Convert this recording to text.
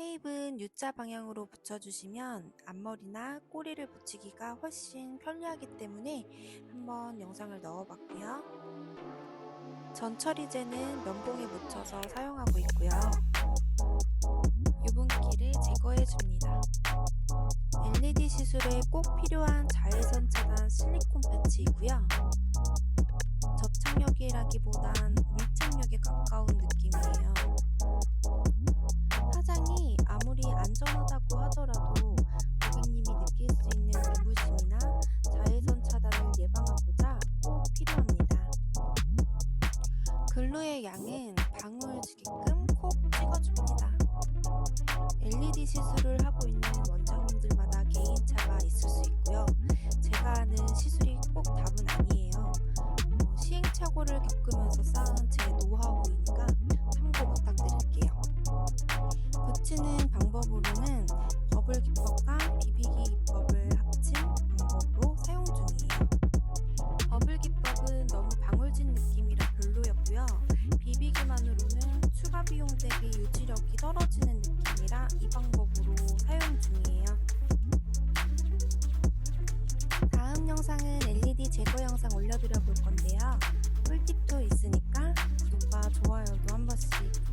테이프는 U자 방향으로 붙여주시면 앞머리나 꼬리를 붙이기가 훨씬 편리하기 때문에 한번 영상을 넣어봤고요. 전처리제는 면봉에 묻혀서 사용하고 있고요. 유분기를 제거해줍니다. LED 시술에 꼭 필요한 자외선 차단 실리콘 패치이고요. 접착력이라기보단 밀착력에 가까운 글루의 양은 방울 주게끔 콕 찍어줍니다. LED 시술을 하고 있는 원장님들마다 개인차가 있을 수 있고요. 제가 아는 시술이 꼭 답은 아니에요. 어, 시행착오를 겪으면서 쌓은 제 노하우 유지력이 떨어지는 느낌이라 이 방법으로 사용 중이에요. 다음 영상은 LED 제거 영상 올려드려 볼 건데요. 꿀팁도 있으니까 구독과 좋아요도 한 번씩.